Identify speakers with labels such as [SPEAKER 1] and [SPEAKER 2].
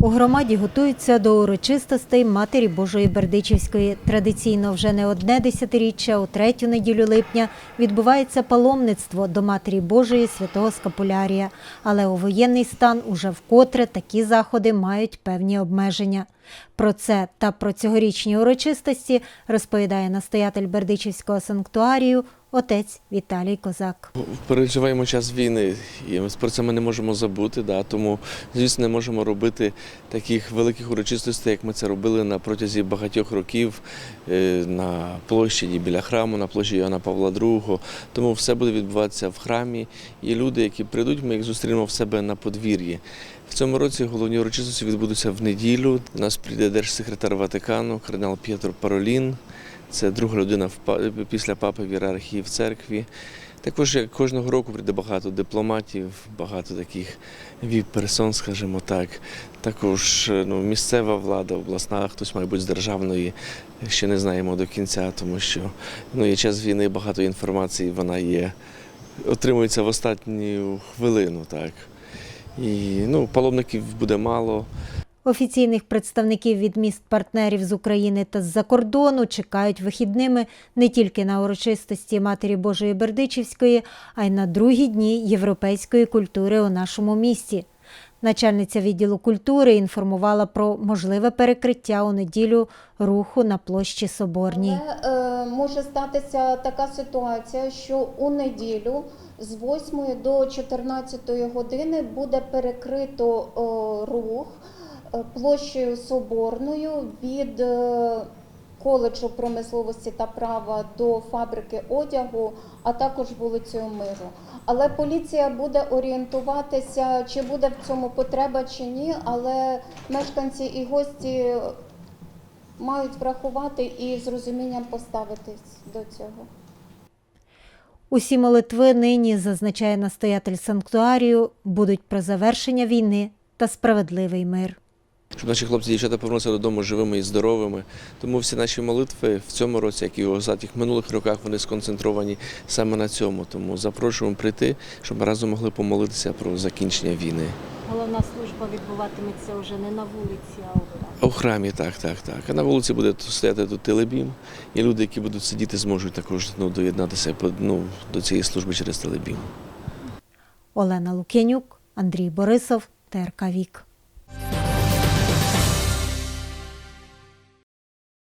[SPEAKER 1] У громаді готуються до урочистостей Матері Божої Бердичівської. Традиційно вже не одне десятиріччя, у третю неділю липня відбувається паломництво до Матері Божої святого Скапулярія. Але у воєнний стан уже вкотре такі заходи мають певні обмеження. Про це та про цьогорічні урочистості розповідає настоятель Бердичівського санктуарію отець Віталій Козак.
[SPEAKER 2] Переживаємо час війни, і про це ми не можемо забути. Да, тому, звісно, не можемо робити таких великих урочистостей, як ми це робили на протязі багатьох років е, на площаді біля храму, на площі Іоанна Павла II. Тому все буде відбуватися в храмі. І люди, які прийдуть, ми їх зустрінемо в себе на подвір'ї. В цьому році головні урочистості відбудуться в неділю. До нас прийде держсекретар Ватикану, кардинал П'єтро Паролін. Це друга людина після папи в ієрархії в церкві. Також як кожного року прийде багато дипломатів, багато таких віп-персон, скажімо так. Також ну, місцева влада, обласна, хтось має бути з державної, ще не знаємо до кінця, тому що ну, є час війни, багато інформації, вона є, отримується в останню хвилину. Так. І ну, паломників буде мало.
[SPEAKER 1] Офіційних представників від міст партнерів з України та з-за кордону чекають вихідними не тільки на урочистості Матері Божої Бердичівської, а й на другі дні європейської культури у нашому місті. Начальниця відділу культури інформувала про можливе перекриття у неділю руху на площі Соборній.
[SPEAKER 3] Але е, може статися така ситуація, що у неділю з 8 до 14 години буде перекрито е, рух е, площею Соборною від е, коледжу промисловості та права до фабрики одягу, а також вулицею Миру. Але поліція буде орієнтуватися, чи буде в цьому потреба чи ні, але мешканці і гості мають врахувати і з розумінням поставитись до цього.
[SPEAKER 1] Усі молитви нині, зазначає настоятель санктуарію, будуть про завершення війни та справедливий мир.
[SPEAKER 2] Щоб наші хлопці і дівчата повернулися додому живими і здоровими. Тому всі наші молитви в цьому році, як і у останніх минулих роках, вони сконцентровані саме на цьому. Тому запрошуємо прийти, щоб ми разом могли помолитися про закінчення війни.
[SPEAKER 1] Головна служба відбуватиметься вже не на вулиці, а у
[SPEAKER 2] А у храмі так, так, так. А на вулиці буде стояти тут телебім, і люди, які будуть сидіти, зможуть також ну, доєднатися ну, до цієї служби через телебім.
[SPEAKER 1] Олена Лук'янюк, Андрій Борисов, ТРК Вік.